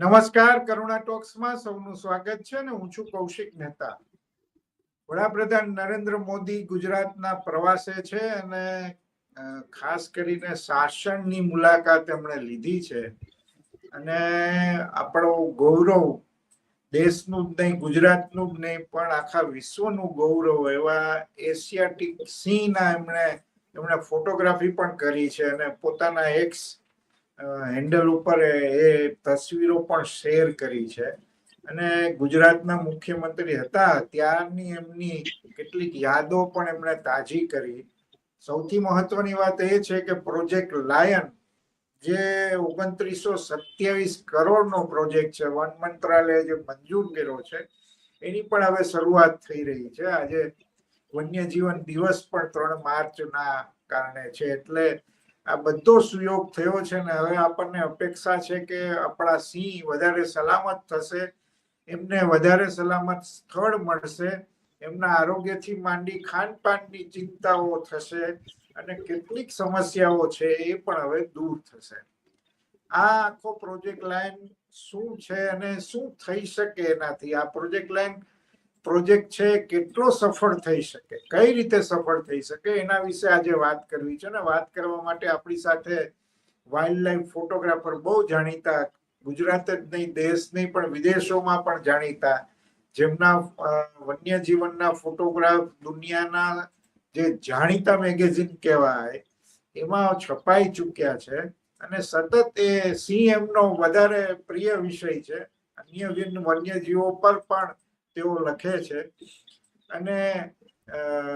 નમસ્કાર, કરુણા ટોક્સમાં સૌનું સ્વાગત છે અને હું છું કૌશિક મહેતા. વડાપ્રધાન નરેન્દ્ર મોદી ગુજરાતના પ્રવાસે છે અને ખાસ કરીને શાસનની મુલાકાત એમણે લીધી છે. અને આપણો ગૌરવ દેશનું જ નહીં, ગુજરાતનું જ નહીં, પણ આખા વિશ્વનું ગૌરવ એવા એશિયાટિક સિંહના એમણે એમણે ફોટોગ્રાફી પણ કરી છે અને પોતાના એક્સ હેન્ડલ ઉપર એ તસવીરો પણ શેર કરી છે. અને ગુજરાતના મુખ્યમંત્રી હતા, ત્યારની એમની કેટલીક યાદો પણ એમણે તાજી કરી. સૌથી મહત્વની વાત એ છે કે પ્રોજેક્ટ લાયન જે ઓગણત્રીસો સત્યાવીસ કરોડનો પ્રોજેક્ટ છે, વન મંત્રાલયે જે મંજૂર કર્યો છે, એની પણ હવે શરૂઆત થઈ રહી છે. આજે વન્યજીવન દિવસ પણ ત્રણ માર્ચના કારણે છે. એટલે આ બધો સુયોગ થયો છે ને હવે આપણને અપેક્ષા છે કે આપણા સિંહ વધારે સલામત થશે, એમને વધારે સલામત સ્થળ મળશે, એમના આરોગ્યથી માંડી ખાનપાનની ચિંતાઓ થશે અને કેટલીક સમસ્યાઓ છે એ પણ હવે દૂર થશે. આ આખો પ્રોજેક્ટ લાઈન શું છે અને શું થઈ શકે એનાથી? આ પ્રોજેક્ટ લાઈન પ્રોજેક્ટ છે, કેટલો સફળ થઈ શકે, કઈ રીતે સફળ થઈ શકે, એના વિશે આજે વાત કરવી છે. ને વાત કરવા માટે આપણી સાથે વાઇલ્ડ લાઈફ ફોટોગ્રાફર બહુ જાણીતા, ગુજરાત જ નહીં, દેશ નહીં, પણ વિદેશોમાં પણ જાણીતા, જેમના વન્ય વન્યજીવનના ફોટોગ્રાફ દુનિયાના જે જાણીતા મેગેઝિન કહેવાય, એમાં છપાઈ ચૂક્યા છે. અને સતત એ સિંહ એમનો વધારે પ્રિય વિષય છે. અન્ય વિન- વન્યજીવો પર પણ તેઓ લખે છે. અને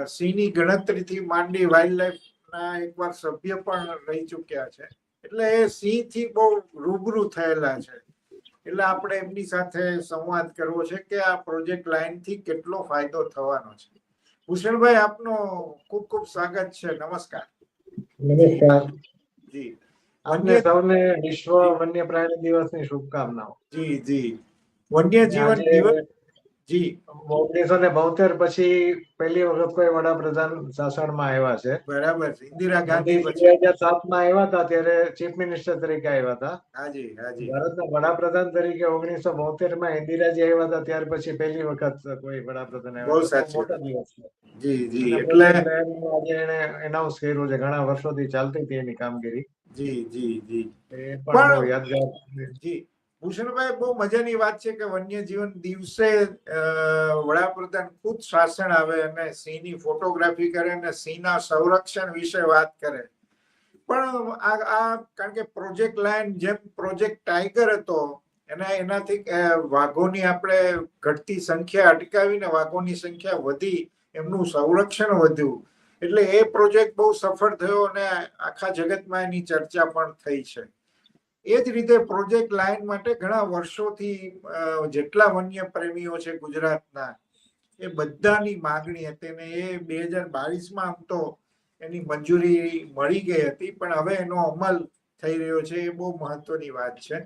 સિંહની ગણતરીથી માંડી વાઇલ્ડ લાઈફના એકવાર સભ્ય પણ રહી ચૂક્યા છે. એટલે એ સિંહથી બહુ રૂબરૂ થયેલા છે. એટલે આપણે એમની સાથે સંવાદ કરવો છે કે આ પ્રોજેક્ટ લાઈનથી કેટલો ફાયદો થવાનો છે. ભૂષણભાઈ આપનો ખૂબ ખૂબ સ્વાગત છે. નમસ્કાર. નમસ્કાર. જી. આપને સૌને વિશ્વ વન્ય પ્રાણી દિવસની શુભકામનાઓ. જી જી. વન્ય જીવન દિવસ જી. ઓગણીસો ને બોતેર પછી પહેલી વખત કોઈ વડાપ્રધાન શાસનમાં આવ્યા છે. બરાબર ઇન્દિરા ગાંધી બે પછી. હજાર સાતમાં આવ્યા હતા ત્યારે ચીફ મિનિસ્ટર તરીકે આવ્યા હતા. હાજી હાજી. ભારતના વડાપ્રધાન તરીકે ઓગણીસો બોતેરમાં ઇન્દિરાજી આવ્યા હતા ત્યાર પછી પહેલી વખત કોઈ વડાપ્રધાન બહુ સાચી જી જી એટલે આજે એને એનાઉન્સ કર્યું છે ઘણા વર્ષોથી ચાલતી હતી એની કામગીરી. જી જી જી. પણ યાદગાર જી. ભૂષણભાઈ, બહુ મજાની વાત છે કે વન્યજીવન દિવસે વડાપ્રધાન ખુદ શાસન આવે અને સિંહની ફોટોગ્રાફી કરે અને સિંહના સંરક્ષણ વિશે વાત કરે. પણ આ આ, કારણ કે પ્રોજેક્ટ લાયન જેમ પ્રોજેક્ટ ટાઈગર હતો, એના એનાથી વાઘોની આપણે ઘટતી સંખ્યા અટકાવીને વાઘોની સંખ્યા વધી, એમનું સંરક્ષણ વધ્યું. એટલે એ પ્રોજેક્ટ બહુ સફળ થયો અને આખા જગતમાં એની ચર્ચા પણ થઈ છે. એ જ રીતે પ્રોજેક્ટ લાઈન માટે ઘણા વર્ષોથી જેટલા વન્ય પ્રેમીઓ છે ગુજરાતના, એ બધાની માગણી હતી ને એ બે હજાર બાવીસમાં આમ તો એની મંજૂરી મળી ગઈ હતી, પણ હવે એનો અમલ થઈ રહ્યો છે એ બહુ મહત્વની વાત છે.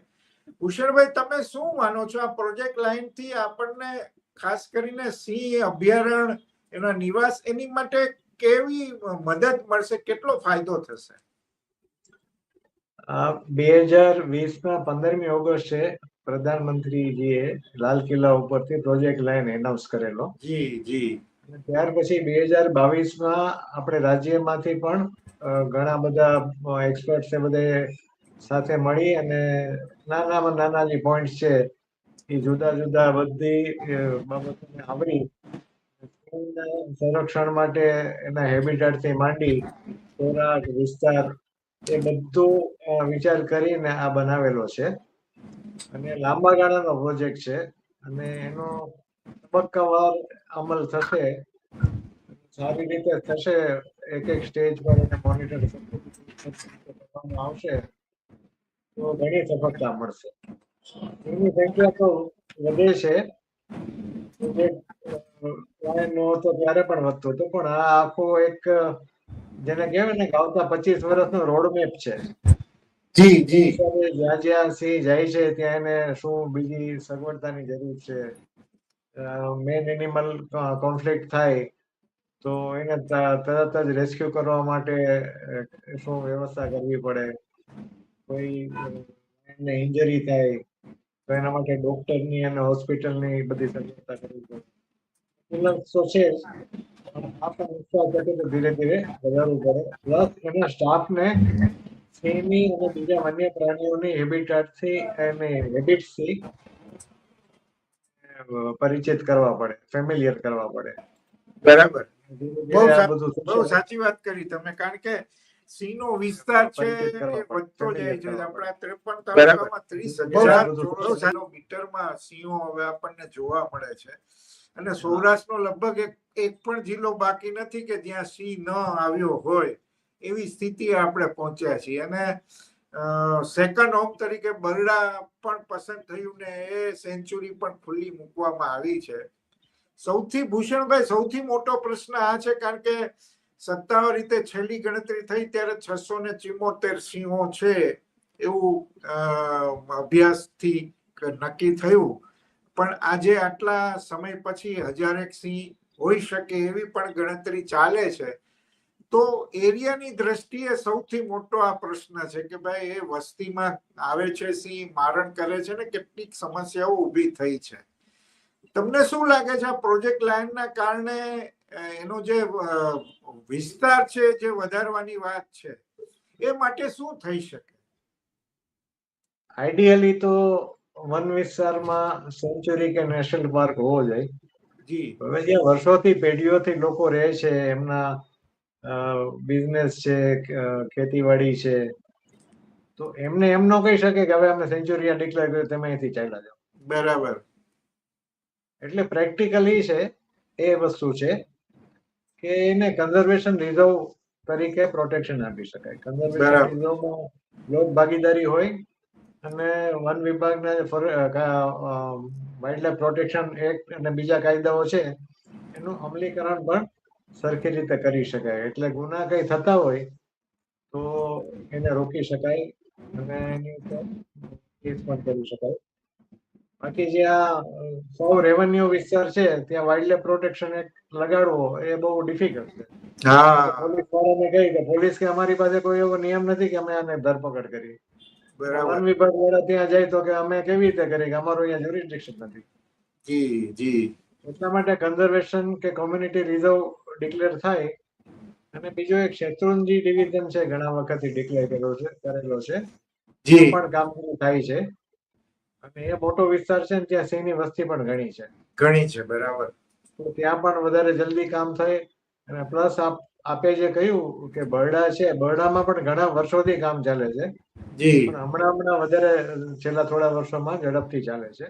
ભૂષણભાઈ, તમે શું માનો છો આ પ્રોજેક્ટ લાઇનથી આપણને ખાસ કરીને સિંહ અભયારણ્ય, એના નિવાસ એની માટે કેવી મદદ મળશે, કેટલો ફાયદો થશે? બે હજાર વીસ ના પંદરમી ઓગસ્ટે પ્રધાનમંત્રીજીએ લાલ કિલ્લા ઉપરથી પ્રોજેક્ટ લાઈન એનાઉન્સ કરેલો. જી જી. ત્યાર પછી બે હજાર બાવીસમાં આપણે રાજ્યમાંથી પણ ઘણા બધા એક્સપર્ટ્સ એ બધે સાથે મળી અને નાનામાં નાના જે પોઈન્ટ છે એ જુદા જુદા બધી બાબતોને આવરી સંરક્ષણ માટે એના હેબિટાટથી માંડી ખોરાક વિસ્તાર એ બધું વિચાર કરીને આ બનાવેલો છે. અને લાંબા ગાળાનો પ્રોજેક્ટ છે. અને એનો તબક્કાવાર અમલ થશે, સારી રીતે થશે, એક એક સ્ટેજ પર એને મોનિટર કરવામાં આવશે, તો ઘણી સફળતા મળશે. એની સંખ્યા તો વધે છે. પ્રોજેક્ટ નો તો ત્યારે પણ વધતું હતું, પણ આ આખો એક જેને કહેવાય ને આવતા પચીસ વર્ષનો રોડમેપ છે. જી જી. જ્યાં જ્યાં સિંહ જાય છે ત્યાં એને શું બીજી સગવડતાની જરૂર છે. મેન એનિમલ કોન્ફ્લિક્ટ થાય તો એને તરત જ રેસ્ક્યુ કરવા માટે શું વ્યવસ્થા કરવી પડે? કોઈ એને ઇન્જરી થાય તો એના માટે ડોક્ટરની અને હોસ્પિટલની બધી સગવડતા કરવી પડે. તો છે જ, પણ આ પણ ધીરે ધીરે વધારવું પડે. પ્લસ એના સ્ટાફને સિંહની અને બીજા વન્ય પ્રાણીઓની હેબિટાટથી અને હેબિટ્સથી પરિચિત કરવા પડે ફેમિલિયર કરવા પડે. બરાબર. બહુ ધીરે આ બધું બહુ સાચી વાત કરી તમે કારણ કે સિંહનો વિસ્તાર છે વધતો જાય છે. આપણા ત્રેપન તાલુકામાં ત્રીસ હજાર ચોરસ. કિલોમીટરમાં સિંહો હવે આપણને જોવા મળે છે. અને સૌરાષ્ટ્રનો લગભગ એક એક પણ જિલ્લો બાકી નથી કે જ્યાં સિંહ ન આવ્યો હોય એવી સ્થિતિ આપણે પહોંચ્યા છીએ. અને સેકન્ડ હોમ તરીકે બરડા પણ પસંદ થયું ને એ સેન્ચુરી પણ ખુલ્લી મૂકવામાં આવી છે. સૌથી ભૂષણભાઈ સૌથી મોટો પ્રશ્ન આ છે કારણ કે સત્તાવાર રીતે છેલ્લી ગણતરી થઈ ત્યારે છસો ને ચિમોતેર સિંહો છે એવું અભ્યાસથી નક્કી થયું. પણ આજે આટલા સમય પછી હજારેક સિંહ હોઈ શકે એવી પણ ગણતરી ચાલે છે. તો એરિયાની દ્રષ્ટિએ સૌથી મોટો આ પ્રશ્ન છે કે ભાઈ એ વસ્તીમાં આવે છે સિંહ, મારણ કરે છે ને કેટલીક સમસ્યાઓ ઊભી થઈ છે. તમને શું લાગે છે આ પ્રોજેક્ટ લાઇનના કારણે એનો જે વિસ્તાર છે જે વધારવાની વાત છે, એ માટે શું થઈ શકે? આઈડિયલી તો વન વિસ્તારમાં સેન્ચુરી કે નેશનલ પાર્ક હોવો જોઈએ. જી. હવે જે વર્ષોથી પેઢીઓથી લોકો રહે છે એમના બિઝનેસ છે ખેતીવાડી છે તો એમને એમ ન કહી શકે કે હવે અમે સેન્ચુરી ડિક્લેર કર્યું તમે અહીંથી ચાલ્યા જાઓ. બરાબર. એટલે પ્રેક્ટિકલી છે એ વસ્તુ છે કે એને કન્ઝર્વેશન રિઝર્વ તરીકે પ્રોટેક્શન આપી શકાય. કન્ઝર્વેશન. રિઝર્વમાં લોક ભાગીદારી હોય અને વન વિભાગના વાઇલ્ડ લાઈફ પ્રોટેક્શન એક્ટ અને બીજા કાયદાઓ છે એનું અમલીકરણ પણ સરખી રીતે કરી શકાય. એટલે ગુના કઈ થતા હોય તો એને રોકી શકાય અને એની ઉપર કેસ પણ કરી શકાય. બાકી જે આ સૌ રેવન્યુ વિસ્તાર છે ત્યાં વાઇલ્ડ લાઈફ પ્રોટેક્શન એક્ટ લગાડવો એ બહુ ડિફિકલ્ટ છે. પોલીસ વાળાને કહી કે પોલીસ કે અમારી પાસે કોઈ એવો નિયમ નથી કે અમે આને ધરપકડ કરી બરાબર વન વિભાગ વાળા ત્યાં જાય તો કે અમે કેવી રીતે કરીએ કે અમારું અહીંયા જ્યુરિસ્ડિક્શન નથી. જી જી. એટલા માટે કન્ઝર્વેશન કે કોમ્યુનિટી રિઝર્વ ડિક્લેર થાય. અને બીજો એક શેત્રુંજી ડિવિઝન છે ઘણા વખત ડિક્લેર કરેલો છે કરેલો છે. જી. પણ કામગીરી થાય છે. અને એ મોટો વિસ્તાર છે ને ત્યાં સિંહની વસ્તી પણ ઘણી છે. ઘણી છે બરાબર. તો ત્યાં પણ વધારે જલ્દી કામ થાય. અને પ્લસ આપ આપે જે કહ્યું કે બરડા છે બરડામાં પણ ઘણા વર્ષોથી કામ ચાલે છે. જી. પણ હમણાં હમણાં વધારે છેલ્લા થોડા વર્ષોમાં ઝડપથી ચાલે છે.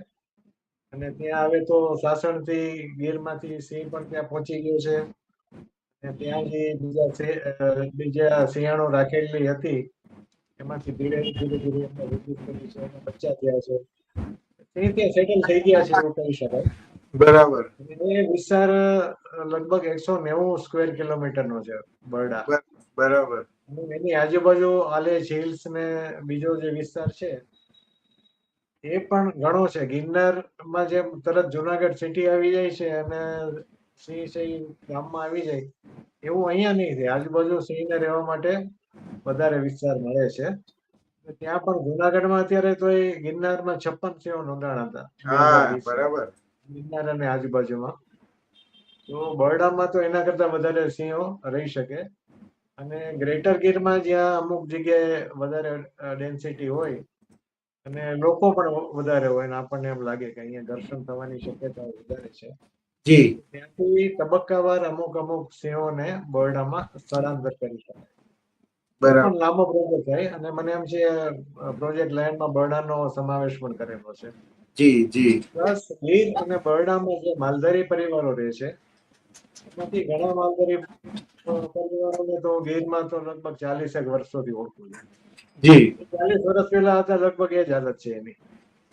અને ત્યાં હવે તો સાસણથી ગીરમાંથી સિંહ પણ ત્યાં પહોંચી ગયો છે. અને ત્યાં જે બીજા બીજા સિંહાણો રાખેલી હતી. એમાંથી ધીરે ધીરે ધીરે એમને વૃદ્ધિ કરી છે અને બચ્ચા થયા છે. સિંહ ત્યાં સેટલ થઈ ગયા છે એવું કહી શકાય. બરાબર. એ વિસ્તાર લગભગ એકસો નેવું સ્ક્વેર કિલોમીટર નો છે બરડા. બરાબર. એની આજુબાજુ આલે હિલ્સ ને બીજો જે વિસ્તાર છે એ પણ ઘણો છે. ગિરનારમાં જેમ તરત જુનાગઢ સિટી આવી જાય છે અને સિંહ છે ગામમાં આવી જાય એવું અહીંયા નહીં થાય. આજુબાજુ સિંહને રહેવા માટે વધારે વિસ્તાર મળે છે. ત્યાં પણ જુનાગઢમાં અત્યારે તો એ ગિરનારમાં છપ્પન સિંહો નોંધાણા હતા. હા બરાબર. ગિરનાર અને આજુબાજુમાં. તો બરડામાં તો એના કરતા વધારે સિંહો રહી શકે. અને ગ્રેટર ગીરમાં જ્યાં અમુક જગ્યાએ વધારે ડેન્સિટી હોય અને લોકો પણ વધારે હોય અને આપણને એમ લાગે કે અહીંયા ઘર્ષણ થવાની શક્યતા વધારે છે. જી. ત્યાંથી તબક્કાવાર અમુક અમુક સિંહોને બરડામાં સ્થળાંતર કરી શકાય. બરાબર. લાંબો પ્રોજેક્ટ થાય અને મને એમ છે પ્રોજેક્ટ લાઇનમાં બરડાનો સમાવેશ પણ કરેલો છે. જી જી. પ્લસ ગીર અને બરડામાં જે માલધારી પરિવારો રહે છે એમાંથી ઘણા માલધારી પરિવારોને તો ગીરમાં તો લગભગ ચાલીસ એક વર્ષોથી ઓળખું છું. જી. ચાલીસ વર્ષ પહેલા હતા લગભગ એ જ હાલત છે એની.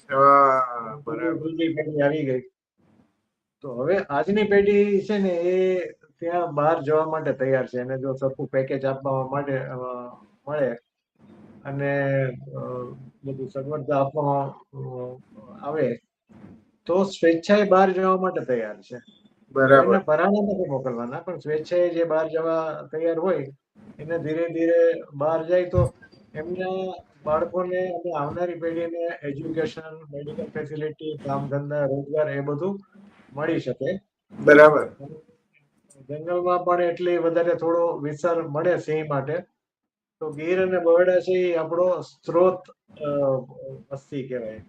બરાબર. આવી ગઈ. તો હવે આજની પેઢી છે ને એ ત્યાં બહાર જવા માટે તૈયાર છે. અને જો સરખું પેકેજ આપવા માટે મળે અને બધું સગવડતા આપવામાં આવે તો સ્વેચ્છાએ બહાર જવા માટે તૈયાર છે. બરાબર. નથી મોકલવાના પણ સ્વેચ્છાએ જે બહાર જવા તૈયાર હોય એને ધીરે ધીરે બહાર જાય તો એમના બાળકોને અને આવનારી પેઢીને એજ્યુકેશન મેડિકલ ફેસિલિટી કામ ધંધા રોજગાર એ બધું મળી શકે. બરાબર. જંગલમાં પણ એટલી વધારે થોડો વિસ્તાર મળે સિંહ માટે. તો ગીર અને બરડા છે એ આપણો સ્ત્રોત વસ્તી કહેવાય.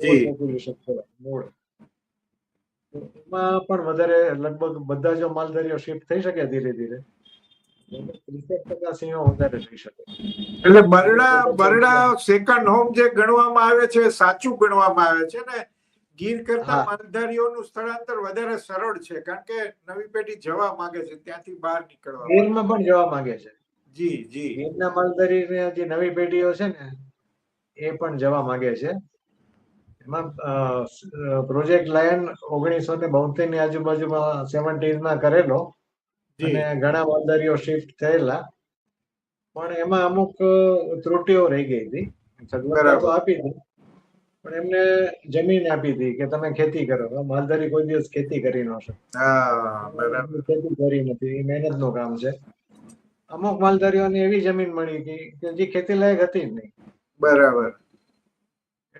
જી. પોપ્યુલેશન કહેવાય મૂળ. એમાં પણ વધારે લગભગ બધા જો માલધારીઓ શિફ્ટ થઈ શકે ધીરે ધીરે વધારે થઈ શકે. એટલે બરડા બરડા સેકન્ડ હોમ જે ગણવામાં આવે છે સાચું ગણવામાં આવે છે ને? ગીર કરતા. માલધારીઓનું સ્થળાંતર વધારે સરળ છે કારણ કે નવી પેઢી જવા માંગે છે ત્યાંથી બહાર નીકળવા ગીરમાં પણ જવા માંગે છે. જી જી. ગીરના માલધારી જે નવી પેઢીઓ છે ને એ પણ જવા માંગે છે. એમાં પ્રોજેક્ટ લાયન ઓગણીસો ને બોતેરની આજુબાજુમાં સેવન્ટીઝમાં કરેલો અને ઘણા બંદરીઓ શિફ્ટ થયેલા. પણ એમાં અમુક ત્રુટીઓ રહી ગઈ હતી. સગવડતા આપી હતી. પણ એમને જમીન આપી હતી કે તમે ખેતી કરો. માલધારી કોઈ દિવસ ખેતી કરી ન શકે. બરાબર. ખેતી કરી નથી. એ મહેનતનું કામ છે. અમુક માલધારીઓને એવી જમીન મળી હતી કે જે ખેતી લાયક હતી જ નહીં. બરાબર.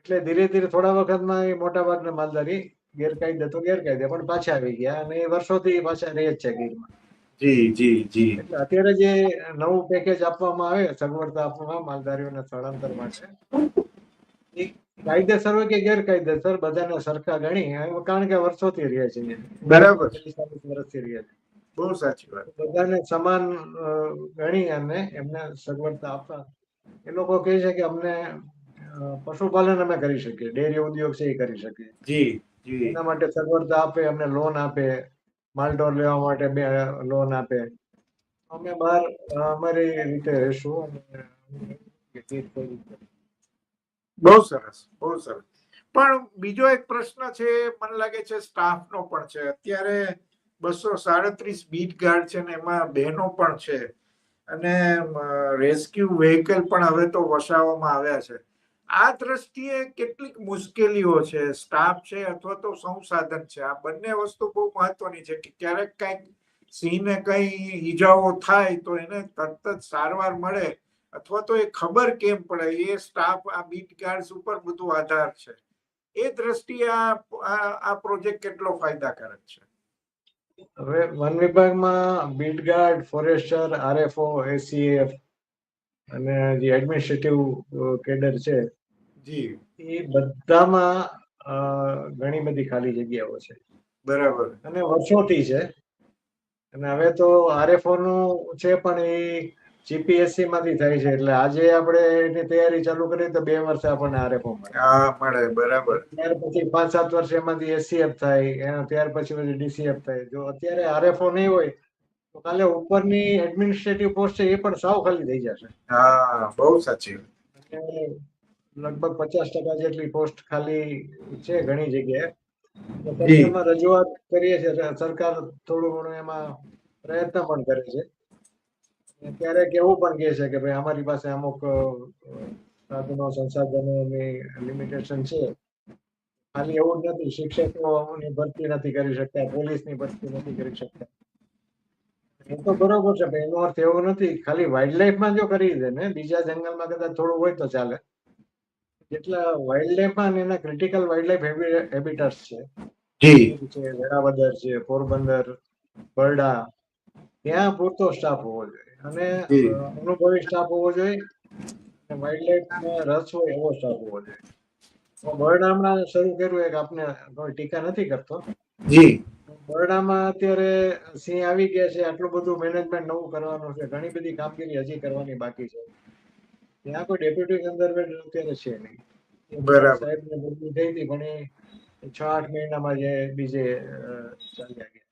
એટલે ધીરે ધીરે થોડા વખતમાં એ મોટા ભાગના માલધારી ગેરકાયદે તો ગેરકાયદે પણ પાછા આવી ગયા અને એ વર્ષોથી પાછા રહે જ છે ગીરમાં. જી જી જી. એટલે અત્યારે જે નવું પેકેજ આપવામાં આવે સગવડતા આપવામાં માલધારીઓને સ્થળાંતર માટે એ કાયદેસર હોય કે ગેરકાયદેસર બધાને સરખા ગણી કારણ કે વર્ષોથી રહે છે. બરાબર. વર્ષથી રહે છે. બહુ સાચી વાત. બધાને સમાન ગણી અને એમને સગવડતા આપવા. એ લોકો કહે છે કે અમને પશુપાલન અમે કરી શકીએ. ડેરી ઉદ્યોગ છે એ કરી શકીએ. જી જી. એના માટે સગવડતા આપે અમને લોન આપે માલઢોર લેવા માટે બે લોન આપે. અમે બહાર અમારી રીતે રહેશું. બહુ સરસ બહુ સરસ. પણ બીજો એક પ્રશ્ન છે મને લાગે છે સ્ટાફ નો પણ છે. અત્યારે બસો સાડત્રીસ બીટ ગાર્ડ છે ને એમાં બહેનો પણ છે. અને રેસ્ક્યુ વ્હીકલ પણ હવે તો વસાવવામાં આવ્યા છે. આ દ્રષ્ટિએ કેટલીક મુશ્કેલીઓ છે સ્ટાફ છે અથવા તો સંસાધન છે. આ બંને વસ્તુ બહુ મહત્વની છે કે ક્યારેક કંઈક સિંહને કઈ ઈજાઓ થાય તો એને તરત જ સારવાર મળે અથવા તો એ ખબર કેમ પડે, એ સ્ટાફ આ બીટ ગાર્ડ્સ ઉપર બધું આધાર છે. એ દ્રષ્ટિએ આ પ્રોજેક્ટ કેટલો ફાયદાકારક છે? હવે વન વિભાગમાં beat guard, forester, RFO ACF અને જે એડમિનિસ્ટ્રેટિવ કેડર છે જી. એ બધામાં ઘણી બધી ખાલી જગ્યાઓ છે. બરાબર. અને વર્ષોથી છે. અને હવે તો આરએફઓ નું છે પણ એ જીપીએસસી માંથી થાય છે. એટલે આજે આપણે એની તૈયારી ચાલુ કરીએ તો બે વર્ષે આપણને આરએફઓ મળે. હા મળે. બરાબર. ત્યાર પછી પાંચ સાત વર્ષ એમાંથી એસસીએફ થાય એના ત્યાર પછી પછી ડીસીએફ થાય. જો અત્યારે આરએફઓ નહીં હોય તો કાલે ઉપરની એડમિનિસ્ટ્રેટિવ પોસ્ટ છે એ પણ સાવ ખાલી થઈ જશે. હા બહુ સાચી લગભગ પચાસ ટકા જેટલી પોસ્ટ ખાલી છે ઘણી જગ્યાએ. રજૂઆત કરીએ છીએ સરકાર થોડું ઘણું એમાં પ્રયત્ન પણ કરે છે. ત્યારે ક્યારેક એવું પણ કહે છે કે ભાઈ અમારી પાસે અમુક સાધનો સંસાધનોની લિમિટેશન છે. ખાલી એવું જ નથી શિક્ષકોની ભરતી નથી કરી શકતા પોલીસની ભરતી નથી કરી શકતા. એ તો બરોબર છે ભાઈ એનો અર્થ એવો નથી. ખાલી વાઇલ્ડ લાઈફમાં જો કરી દે ને બીજા જંગલમાં કદાચ થોડું હોય તો ચાલે. જેટલા વાઇલ્ડ લાઈફમાં અને એના ક્રિટિકલ વાઇલ્ડ લાઈફ હેબિટર્સ છે. જી. છે વેરાવદર છે પોરબંદર બરડા ત્યાં પૂરતો સ્ટાફ હોવો જોઈએ. અને અનુભવી સ્ટાફ હોવો જોઈએ. વાઇલ્ડ વાઇલ્ડ લાઈફમાં રસ હોય એવો સ્ટાફ હોવો જોઈએ. તો બરડા હમણાં શરૂ કર્યું એક આપને કોઈ ટીકા નથી કરતો. જી. બરડામાં અત્યારે સિંહ આવી ગયા છે આટલું બધું મેનેજમેન્ટ નવું કરવાનું છે ઘણી બધી કામગીરી હજી કરવાની બાકી છે. ત્યાં કોઈ ડેપ્યુટી કન્ઝર્વેટર અત્યારે છે નહીં. બરાબર. સાહેબને બદલી થઈ હતી એ છ આઠ મહિનામાં જે બીજે ચાલ્યા ગયા.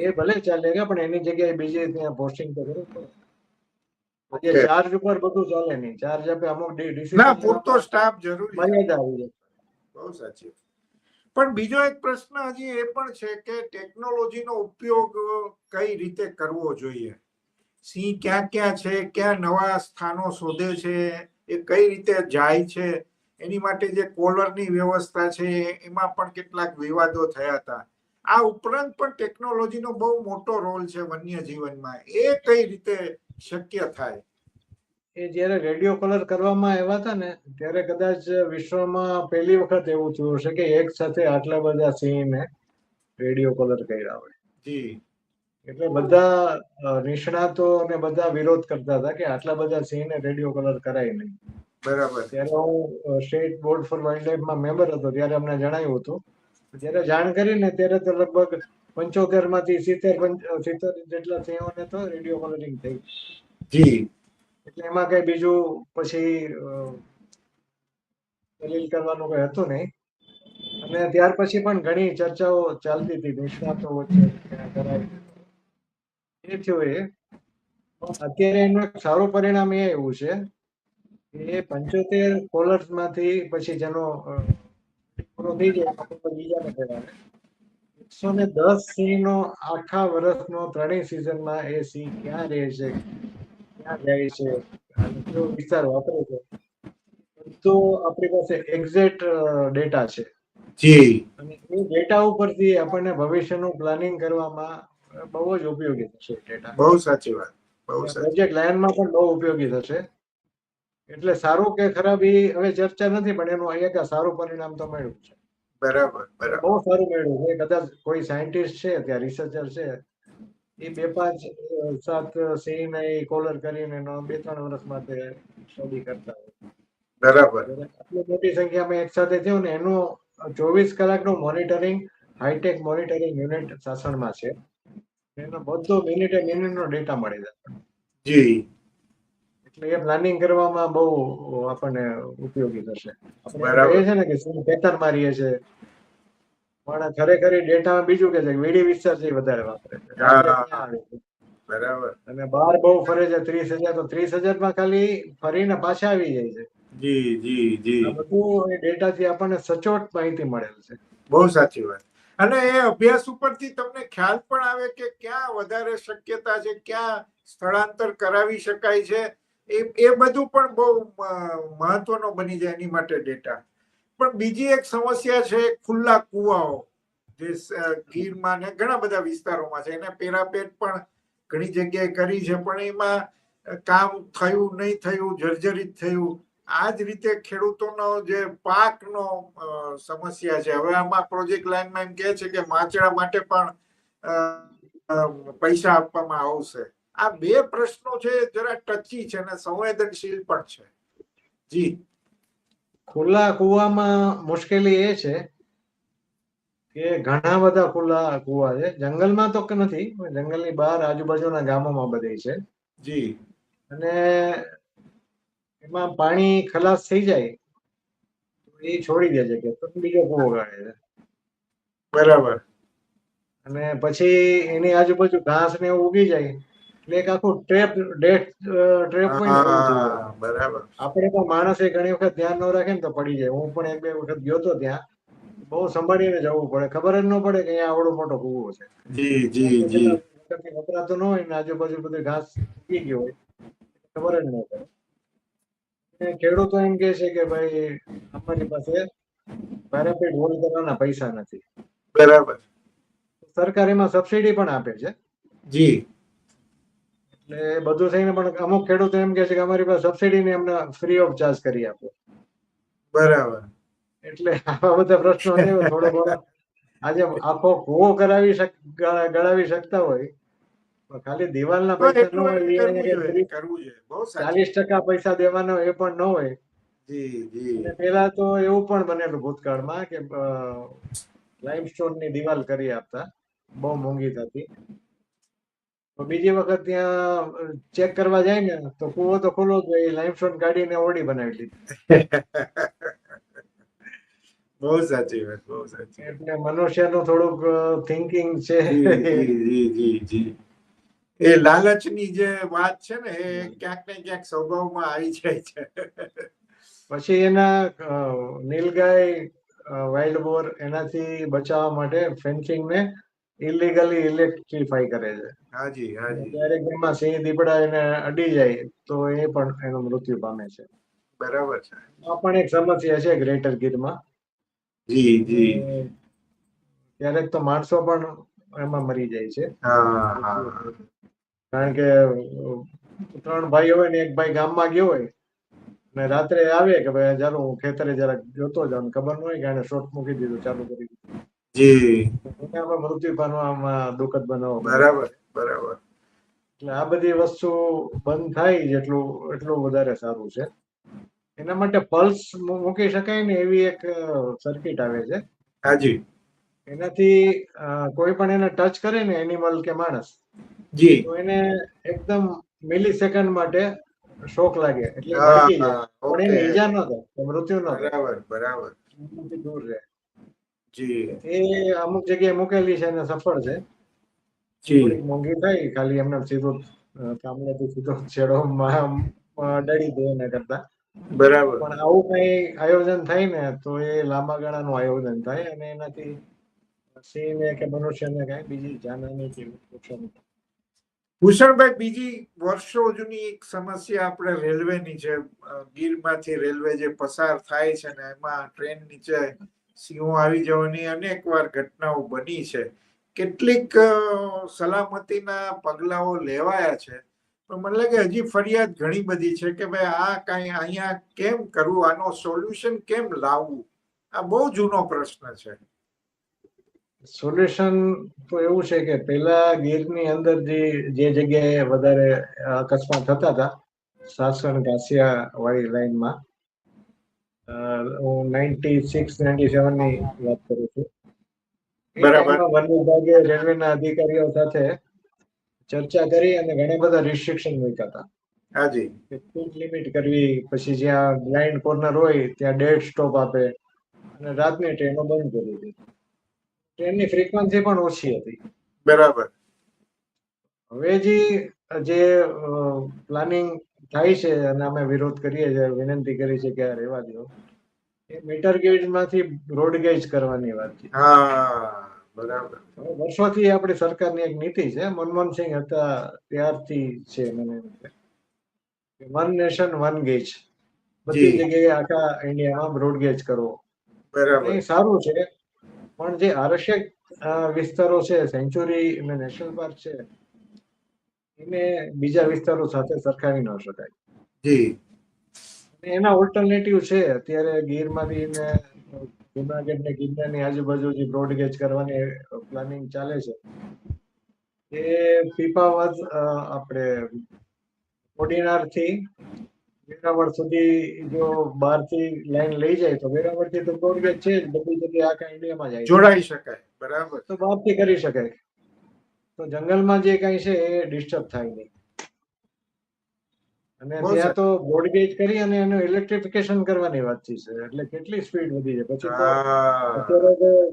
એ ભલે ચાલ્યા ગયા પણ એની જગ્યાએ બીજે ત્યાં પોસ્ટિંગ તો કરવું પડે આજે ચાર્જ ઉપર બધું ચાલે નહીં. ચાર્જ આપે અમુક ના પૂરતો સ્ટાફ જરૂરી મર્યાદા આવી જાય. બહુ સાચી પણ બીજો એક પ્રશ્ન હજી એ પણ છે કે ટેકનોલોજીનો ઉપયોગ કઈ રીતે કરવો જોઈએ? સિંહ ક્યાં ક્યાં છે, ક્યાં નવા સ્થાનો શોધે છે, એ કઈ રીતે જાય છે, એની માટે જે કોલરની વ્યવસ્થા છે, એમાં પણ કેટલાક વિવાદો થયા હતા. આ ઉપરાંત પણ ટેકનોલોજીનો બહુ મોટો રોલ છે વન્ય જીવનમાં એ કઈ રીતે શક્ય થાય? એ જ્યારે રેડિયો કલર કરવામાં આવ્યા હતા ને ત્યારે કદાચ વિશ્વમાં પહેલી વખત એવું થયું હશે કે એક સાથે આટલા બધા સિંહને રેડિયો કલર કર્યા હોય. જી. એટલે બધા નિષ્ણાતો અને બધા વિરોધ કરતા હતા કે આટલા બધા સિંહને રેડિયો કલર કરાય નહીં. બરાબર. ત્યારે હું સ્ટેટ બોર્ડ ફોર વાઇલ્ડ લાઈફમાં મેમ્બર હતો ત્યારે અમને જણાવ્યું હતું. જ્યારે જાણ કરીને ત્યારે તો લગભગ પંચોતેરમાંથી સિત્તેર સિત્તેર જેટલા સિંહોને તો રેડિયો કલરિંગ થઈ જી. એટલે એમાં કઈ બીજું પછી દલીલ કરવાનું કઈ હતું નહીં. અને ત્યાર પછી પણ ઘણી ચર્ચાઓ ચાલતી હતી નિષ્ણાતો વચ્ચે એ થયું એ. અત્યારે એનું સારું પરિણામ એ એવું છે કે પંચોતેર કોલર્સમાંથી પછી જેનો પૂરો થઈ જાય બીજાને કહેવાય એકસો ને દસ સિંહ નો આખા વર્ષનો ત્રણેય સિઝનમાં એ સિંહ ક્યાં રહે છે? ક્યાં જાય છે વાપરે છે તો આપણી પાસે એક્ઝેક્ટ ડેટા છે જી. અને એ ડેટા ઉપરથી આપણને ભવિષ્યનું પ્લાનિંગ કરવામાં બહુ જ ઉપયોગી થશે ડેટા બહુ સાચી. વાત બહુ પ્રોજેક્ટ લાયનમાં પણ બહુ ઉપયોગી થશે. એટલે સારું કે ખરાબ એ હવે ચર્ચા નથી પણ એનું અહીંયા સારું પરિણામ તો મળ્યું છે. બરાબર બરાબર. બહુ સારું મળ્યું છે. કદાચ કોઈ સાયન્ટિસ્ટ છે ત્યાં રિસર્ચર છે એ બે પાંચ સાત સિંહ ને એ કોલર કરીને બે ત્રણ વર્ષ માટે સ્ટડી કરતા હોય. બરાબર. આટલી મોટી સંખ્યામાં એક સાથે થયું ને એનું ચોવીસ કલાકનું monitoring high tech monitoring unit સાસણમાં છે. એનો બધો મિનિટે મિનિટનો ડેટા મળી જાય. જી. એટલે એ પ્લાનિંગ કરવામાં બહુ આપણને ઉપયોગી થશે. એ છે ને કે શું પેટર્ન મારીએ છે પણ ખરેખર ડેટામાં બીજું કે છે વીડી વિસ્તારથી વધારે વાપરે છે? બરાબર. અને બહાર બહુ ફરે છે ત્રીસ હજાર તો ત્રીસ હજારમાં ખાલી ફરીને પાછા આવી જાય છે. જી જી જી. બધું ડેટા થી આપણને સચોટ માહિતી મળેલ છે. બહુ સાચી વાત. અને એ અભ્યાસ ઉપરથી તમને ખ્યાલ પણ આવે કે ક્યાં વધારે શક્યતા છે ક્યાં સ્થળાંતર કરાવી શકાય છે. એ એ બધું પણ બહુ મહત્વનો બની જાય એની માટે ડેટા પણ બીજી એક સમસ્યા છે ખુલ્લા કુવાઓ, જે ગીરમાં ને ઘણા બધા વિસ્તારોમાં છે. એને પેરાપેટ પણ ઘણી જગ્યાએ કરી છે, પણ એમાં કામ થયું નહીં થયું, જર્જરિત થયું. આ જ રીતે ખેડૂતોનો જે પાકનો સમસ્યા છે. હવે આમાં પ્રોજેક્ટ લાઈનમાં એમ કહે છે કે માચડા માટે પણ પૈસા આપવામાં આવશે. આ બે પ્રશ્નો છે, જરા ટચી છે અને સંવેદનશીલ પણ છે. જી. ખુલ્લા કુવામાં મુશ્કેલી એ છે કે ઘણા બધા ખુલ્લા કુવા છે. જંગલમાં તો નથી જંગલની બહાર આજુબાજુના ગામોમાં બધે છે. જી. અને એમાં પાણી ખલાસ થઈ જાય તો એ છોડી દે છે કે તો બીજો કુવો ગાળે છે. બરાબર. અને પછી એની આજુબાજુ ઘાસ ને એવું ઉગી જાય એટલે એક આખું ટ્રેપ ડેટ ટ્રેપ બરાબર. આપણે પણ માણસે ઘણી વખત ધ્યાન ન રાખે ને તો પડી જાય. હું પણ એક બે વખત ગયો તો ત્યાં. બહુ સંભાળીને જવું પડે. ખબર જ ન પડે કે અહીંયા આવડો મોટો કૂવો છે. જી જી જી. વપરાતો ન હોય ને આજુબાજુ બધું ઘાસ ઉગી ગયો હોય. ખબર જ ન પડે. ખેડૂતો એમ કે છે કે ભાઈ અમારી પાસે પેરાપેટ હોલ કરવાના પૈસા નથી. બરાબર. સરકાર એમાં સબસિડી પણ આપે છે. જી. એટલે બધું થઈને પણ અમુક ખેડૂતો એમ કે છે કે અમારી પાસે સબસિડી ને અમને ફ્રી ઓફ ચાર્જ કરી આપો. બરાબર. એટલે આવા બધા પ્રશ્નો છે થોડો ઘણો. આજે આખો કુવો કરાવી શક ગળાવી શકતા હોય પણ ખાલી દિવાલના પૈસા ન હોય ચાલીસ ટકા પૈસા દેવાનો એ પણ ન હોય. પેલા તો એવું પણ બનેલું ભૂતકાળમાં કે લાઇમસ્ટોનની દિવાલ કરી આપતા. બહુ મોંઘી થતી. બીજી વખત ત્યાં ચેક કરવા જાય ને તો કૂવો તો ખુલ્લો જ હોય લાઇમસ્ટોન કાઢીને ઓડી બનાવી લીધી. બહુ સાચી વાત બહુ સાચી. એટલે મનુષ્યનું થોડુંક થિંકિંગ છે. જી જી જી એ લાલચની જે વાત છે ને એ ક્યાંક ને ક્યાંક સ્વભાવમાં આવી જાય છે. પછી એના નીલગાય વાઇલ્ડ બોર એનાથી બચાવવા માટે ફેન્સિંગ ને ઇલીગલી ઇલેક્ટ્રિફાઈ કરે છે. હાજી હાજી. ક્યારેક એમાં સિંહ દીપડા એને અડી જાય તો એ પણ એનું મૃત્યુ પામે છે. બરાબર છે. આ પણ એક સમસ્યા છે ગ્રેટર ગીરમાં જી જી. ક્યારેક તો માણસો પણ એમાં મરી જાય છે. કારણ કે ત્રણ ભાઈ હોય ને એક ભાઈ ગામમાં ગયો હોય ને રાત્રે આવે કે ભાઈ ચાલો હું ખેતરે જરાક જોતો જાઉં ખબર ન હોય કે એને શોર્ટ મૂકી દીધું ચાલુ કરી દીધું. જી. મૃત્યુ પામવામાં દુઃખદ બનાવો બરાબર બરાબર. એટલે આ બધી વસ્તુ બંધ થાય જેટલું એટલું વધારે સારું છે. એના માટે પલ્સ મૂકી શકાય ને એવી એક સર્કિટ આવે છે. હાજી. એનાથી કોઈ પણ એને ટચ કરે ને એનિમલ કે માણસ જી. તો એને એકદમ મિલી સેકન્ડ માટે શોક લાગે. એટલે ઈજા ન થાય મૃત્યુ ન બરાબર બરાબર. દૂર રહે. જી. એ અમુક જગ્યાએ મૂકેલી છે અને સફળ છે. જી. મોંઘી થઈ ખાલી એમને સીધું કામલેથી સીધો છેડો ડળી દે એના કરતા. બરાબર. પણ આવું કઈ આયોજન થાય ને તો એ લાંબા ગાળાનું આયોજન થાય અને એનાથી સિંહને કે મનુષ્યને કઈ બીજી જાનહાની કે નુકસાન ભૂષણભાઈ બીજી વર્ષો જૂની એક સમસ્યા આપણે રેલવેની છે. ગીરમાંથી રેલવે જે પસાર થાય છે ને એમાં ટ્રેન નીચે સિંહો આવી જવાની અનેક વાર ઘટનાઓ બની છે. કેટલીક સલામતીના પગલાઓ લેવાયા છે. પણ મને લાગે હજી ફરિયાદ ઘણી બધી છે કે ભાઈ આ કાંઈ અહીંયા કેમ કરવું? આનો સોલ્યુશન કેમ લાવવું? આ બહુ જૂનો પ્રશ્ન છે. સોલ્યુશન તો એવું છે કે પેલા ગીરની અંદર જે જે જગ્યાએ વધારે અકસ્માત થતા હતા સાસણ ઘાસિયા વાળી લાઈનમાં હું નાઇન્ટી સિક્સ નાઇન્ટી સેવનની વાત કરું છું. બરાબર. વન વિભાગે રેલવેના અધિકારીઓ સાથે ચર્ચા કરી અને ઘણા બધા રિસ્ટ્રિક્શન મૂક્યા હતા. હાજી. સ્પીડ લિમિટ કરવી પછી જ્યાં બ્લાઇન્ડ કોર્નર હોય ત્યાં ડેડ સ્ટોપ આપે. અને રાતની ટ્રેનો બંધ કરી દીધી. ટ્રેનની ફ્રીક્વન્સી પણ ઓછી હતી. બરાબર. હવે જે જે પ્લાનિંગ થાય છે અને અમે વિરોધ કરીએ છીએ વિનંતી કરી છે કે આ રહેવા દો. એ મીટર ગેજમાંથી રોડ ગેજ કરવાની વાત છે. બરાબર. વર્ષોથી આપણી સરકારની એક નીતિ છે મનમોહનસિંહ હતા ત્યારથી છે મને વન નેશન વન ગેજ બધી જગ્યાએ આખા ઇન્ડિયામાં રોડ ગેજ કરવો. બરાબર. સારું છે. પણ જે આવશ્યક વિસ્તારો છે સેન્ચુરી અને નેશનલ પાર્ક છે એને બીજા વિસ્તારો સાથે સરખાવી ન શકાય. જી. એના ઓલ્ટરનેટિવ છે અત્યારે ગીરમાંથી ને જુનાગઢ ને ગિરનારની આજુબાજુ જે બ્રોડગેજ કરવાની પ્લાનિંગ ચાલે છે એ પીપાવત અ, આપણે કોડીનારથી વેરાવળ સુધી જો બારથી લાઈન લઈ જાય તો વેરાવળથી તો બ્રોડગેજ છે બધી જગ્યાએ આખા ઇન્ડિયામાં જાય. જોડાઈ શકાય બરાબર. તો બહારથી કરી શકાય. તો જંગલમાં જે કઈ છે એ ડિસ્ટર્બ થાય નહીં. અને ત્યાં તો બોર્ડ ગેજ કરી અને એનું ઇલેક્ટ્રિફિકેશન કરવાની વાત છે એટલે કેટલી સ્પીડ વધી જાય પછી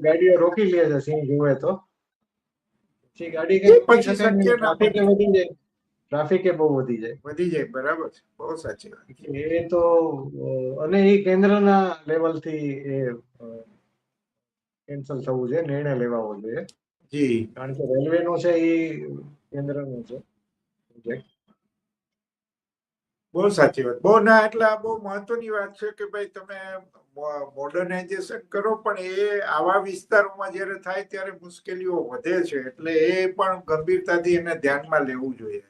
ગાડીઓ રોકી લે છે સિંહ જોવે તો. પછી ગાડી કઈ પછી ટ્રાફિક વધી જાય. ટ્રાફિક એ બહુ વધી જાય. વધી જાય બરાબર છે. બહુ સાચી વાત. એ તો અને એ કેન્દ્રના લેવલથી એ કેન્સલ થવું જોઈએ નિર્ણય લેવાવો જોઈએ. જી. કારણ કે રેલવે નું છે એ કેન્દ્રનું છે project. બહુ સાચી વાત. બહુ ના એટલે આ બહુ મહત્વની વાત છે કે ભાઈ તમે મોડર્નાઇઝેશન કરો પણ એ આવા વિસ્તારોમાં જ્યારે થાય ત્યારે મુશ્કેલીઓ વધે છે. એટલે એ પણ ગંભીરતાથી એને ધ્યાનમાં લેવું જોઈએ.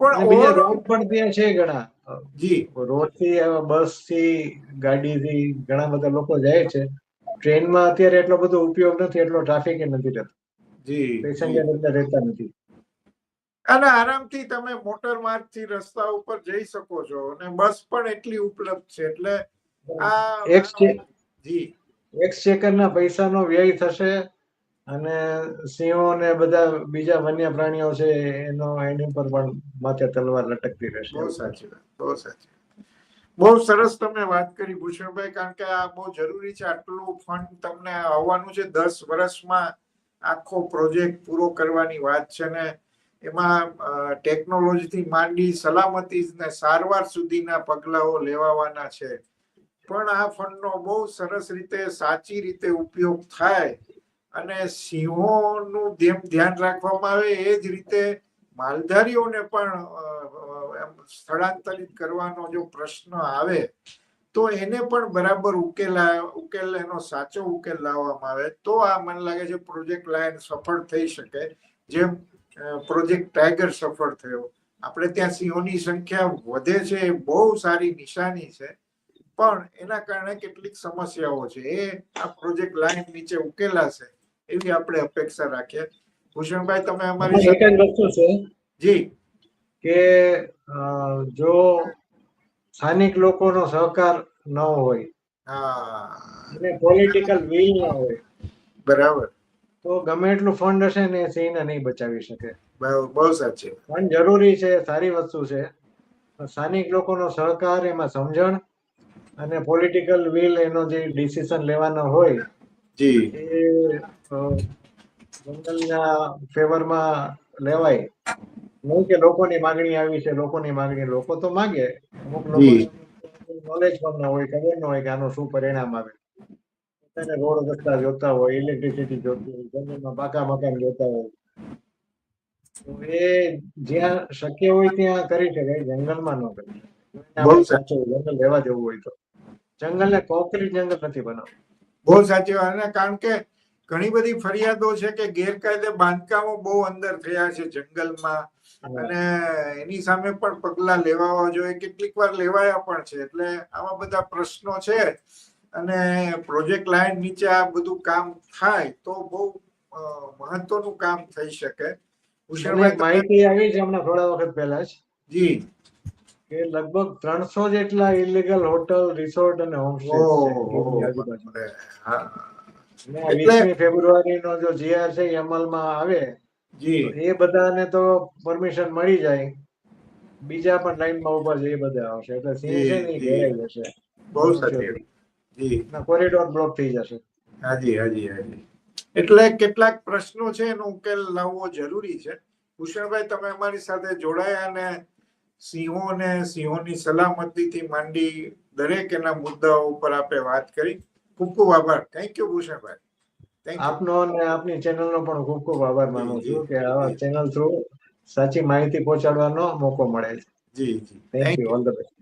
પણ રોડ પણ ત્યાં છે ઘણા. જી. રોડથી બસથી ગાડી થી ઘણા બધા લોકો જાય છે. ટ્રેનમાં અત્યારે એટલો બધો ઉપયોગ નથી એટલો ટ્રાફિક નથી રહેતો. જી પેસેન્જર એટલે રહેતા નથી. અને આરામથી તમે મોટર માર્ગથી રસ્તા ઉપર જઈ શકો છો અને બસ પણ એટલી ઉપલબ્ધ છે એટલે આ એક જી. એક્સચેકરના પૈસાનો વ્યય થશે અને સિંહો ને બધા બીજા વન્ય પ્રાણીઓ છે એનો એની પર પણ માથે તલવાર લટકતી રહેશે. બહુ સાચી વાત બહુ સાચી બહુ સરસ તમે વાત કરી ભૂષણભાઈ કારણ કે આ બહુ જરૂરી છે આટલું ફંડ તમને આવવાનું છે દસ વર્ષમાં. આખો પ્રોજેક્ટ પૂરો કરવાની વાત છે ને, એમાં ટેકનોલોજીથી માંડી સલામતી ને સારવાર સુધીના પગલાઓ લેવાવાના છે. પણ આ ફંડનો બહુ સરસ રીતે, સાચી રીતે ઉપયોગ થાય અને સિંહોનું જેમ ધ્યાન રાખવામાં આવે એ જ રીતે માલધારીઓને પણ સ્થળાંતરિત કરવાનો જો પ્રશ્ન આવે તો એને પણ બરાબર ઉકેલા ઉકેલ એનો સાચો ઉકેલ લાવવામાં આવે. તો આ મને લાગે છે પ્રોજેક્ટ લાયન સફળ થઈ શકે. જેમ પ્રોજેક્ટ ટાઈગર સફળ થયો. આપણે ત્યાં સિંહોની સંખ્યા વધે છે એ બહુ સારી નિશાની છે. પણ એના કારણે કેટલીક સમસ્યાઓ છે. એ આ પ્રોજેક્ટ લાઈન નીચે ઉકેલાશે એવી આપણે અપેક્ષા રાખીએ. ભૂષણભાઈ તમે અમારી એક જ વસ્તુ છે જી. કે જો સ્થાનિક લોકોનો સહકાર ન હોય અને પોલિટિકલ વિલ ન હોય. બરાબર. તો ગમે એટલું ફંડ હશે ને એ સિંહને નહીં બચાવી શકે. બહુ સાચી. ફંડ જરૂરી છે સારી વસ્તુ છે સ્થાનિક લોકોનો સહકાર એમાં સમજણ અને પોલિટિકલ વિલ એનો જે ડિસિઝન લેવાનો હોય જી. એ જંગલના ફેવરમાં લેવાય. નહીં કે લોકોની માંગણી આવી છે લોકોની માંગણી લોકો તો માગે. અમુક લોકો નોલેજ પણ ના હોય ખબર ન હોય કે આનું શું પરિણામ આવે. પોતાને રોડ રસ્તા જોતા હોય ઇલેક્ટ્રિસિટી જોતી હોય જમીનમાં પાકા મકાન જોતા હોય. એ જ્યાં શક્ય હોય ત્યાં કરી શકાય જંગલમાં ન કરી બહુ સાચું જંગલ લેવા જવું હોય તો. જંગલને કોન્ક્રીટ જંગલ નથી બનાવવું. બહુ સાચી વાત કારણ કે ઘણી બધી ફરિયાદો છે કે ગેરકાયદે બાંધકામો બહુ અંદર થયા છે જંગલમાં અને એની સામે પણ પગલા લેવા જોઈએ કેટલીક વાર લેવાયા પણ છે એટલે આવા બધા પ્રશ્નો છે અને પ્રોજેક્ટ લાઈન નીચે આ બધું કામ થાય તો બહુ મહત્વનું કામ થઈ શકે માહિતી આવી છે હમણાં થોડા વખત પહેલા જ જી કે લગભગ ત્રણસો જેટલા ઇલીગલ હોટલ રિસોર્ટ અને હોમસ્ટે ઓહો, હા એટલે- ફેબ્રુઆરી નો જો જીઆર છે એ અમલમાં આવે જી. એ બધાને તો પરમિશન મળી જાય. બીજા પણ લાઈનમાં ઊભા છે એ બધા આવશે. એટલે સિંહ છે ઘેરાઈ જશે. બહુ સાચી જી. કોરિડોર બ્લોક થઈ જશે. હાજી હાજી હાજી. એટલે કેટલાક પ્રશ્નો છે એનો ઉકેલ લાવવો જરૂરી છે. ભૂષણભાઈ તમે અમારી સાથે જોડાયા અને સિંહો ને સિંહોની સલામતીથી માંડી દરેક એના મુદ્દાઓ ઉપર આપે વાત કરી. ખૂબ ખૂબ આભાર. થેન્ક યુ ભૂષણભાઈ. આપનો અને આપની ચેનલનો પણ ખૂબ ખૂબ આભાર માનું છું કે આવા ચેનલ થ્રુ સાચી માહિતી પહોંચાડવાનો મોકો મળે છે. જી જી. Thank you all the best